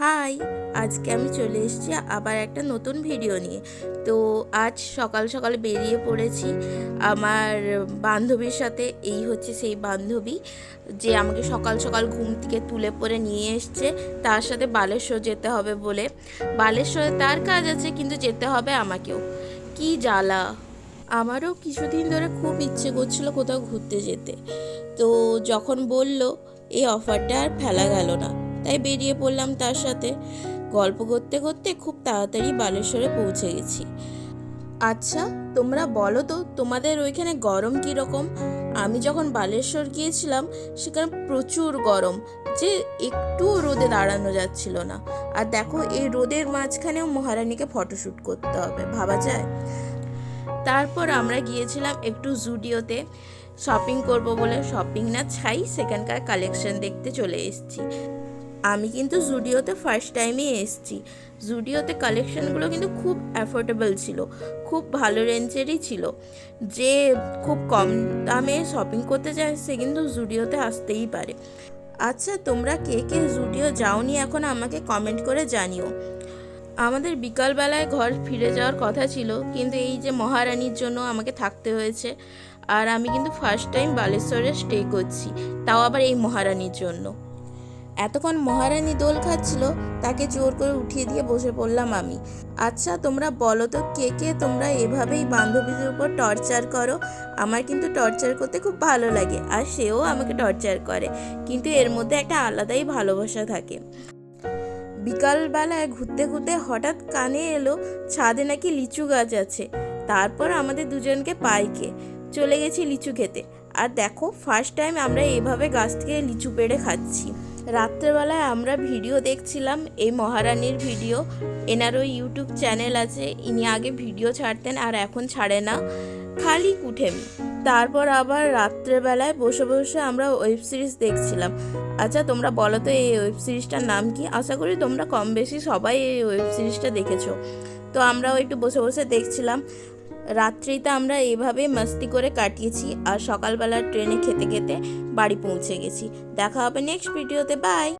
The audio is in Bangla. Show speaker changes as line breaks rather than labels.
হাই, আজকে আমি চলে এসেছি আবার একটা নতুন ভিডিও নিয়ে। তো আজ সকাল সকাল বেরিয়ে পড়েছি। আমার বান্ধবীর সাথে, এই হচ্ছে সেই বান্ধবী, যে আমাকে সকাল সকাল ঘুম থেকে তুলে পরে নিয়ে এসছে। তার সাথে বালেশ্বর যেতে হবে বলে। বালেশ্বরে তার কাজ আছে, কিন্তু যেতে হবে আমাকেও। কি জ্বালা। আমারও কিছুদিন ধরে খুব ইচ্ছে করছিল কোথাও ঘুরতে যেতে। তো যখন বলল, এই অফারটা আর ফেলা গেল না। তাই বেরিয়ে পড়লাম তার সাথে। গল্প করতে করতে খুব তাড়াতাড়ি বালেশ্বরে পৌঁছে গেছি। আচ্ছা তোমরা বলো তো, তোমাদের ওইখানে গরম কীরকম আমি যখন বালেশ্বর গিয়েছিলাম, সেখানে প্রচুর গরম, যে একটু রোদে দাঁড়ানো যাচ্ছিল না। আর দেখো, এই রোদের মাঝখানেও মহারানীকে ফটোশ্যুট করতে হবে, ভাবা যায়? তারপর আমরা গিয়েছিলাম একটু জুডিওতে। শপিং করব বলে শপিং না ছাই, সেখানকার কালেকশন দেখতে চলে এসেছি। আমি কিন্তু জুডিওতে ফার্স্ট টাইমই এসেছি। জুডিওতে কালেকশনগুলো কিন্তু খুব অ্যাফোর্ডেবল ছিল, খুব ভালো রেঞ্জেরই ছিল। যে খুব কম দামে শপিং করতে চায়, সে কিন্তু জুডিওতে আসতেই পারে। আচ্ছা তোমরা কে কে জুডিও যাওনি এখন আমাকে কমেন্ট করে জানিও। আমাদের বিকালবেলায় ঘর ফিরে যাওয়ার কথা ছিল, কিন্তু এই যে মহারানীর জন্য আমাকে থাকতে হয়েছে, আর আমি কিন্তু ফার্স্ট টাইম বালেশ্বরে স্টে করছি, তাও আবার এই মহারানীর জন্য। এতক্ষণ মহারানী দোল খাচ্ছিল, তাকে জোর করে উঠিয়ে দিয়ে বসে পড়লাম আমি। আচ্ছা তোমরা বলো তো, কে কে তোমরা এভাবেই বান্ধবীদের উপর টর্চার করো? আমার কিন্তু টর্চার করতে খুব ভালো লাগে, আর সেও আমাকে টর্চার করে। কিন্তু এর মধ্যে একটা আলাদাই ভালোবাসা থাকে। বিকালবেলায় ঘুরতে ঘুরতে হঠাৎ কানে এলো, ছাদে নাকি লিচু গাছ আছে। তারপর আমাদের দুজনকে পাইকে। চলে গেছি লিচু খেতে। আর দেখো ফার্স্ট টাইম আমরা এভাবে গাছ থেকে লিচু পেড়ে খাচ্ছি। রাত্রেবেলায় আমরা ভিডিও দেখছিলাম, এই মহারানীর ভিডিও। এনারও ইউটিউব চ্যানেল আছে, ইনি আগে ভিডিও ছাড়তেন আর এখন ছাড়ে না। খালি কুঠেমি। তারপর আবার রাত্রেবেলায় বসে বসে আমরা ওয়েব সিরিজ দেখছিলাম। আচ্ছা তোমরা বলো তো এই ওয়েব সিরিজটার নাম কি? আশা করি তোমরা কম বেশি সবাই এই ওয়েব সিরিজটা দেখেছ। তো আমরাও একটু বসে বসে দেখছিলাম। রাত্রিতে আমরা এভাবে মস্তি করে কাটিয়েছি আর সকালবেলা ট্রেনে খেতে খেতে বাড়ি পৌঁছে গেছি। দেখা হবে নেক্সট ভিডিওতে বাই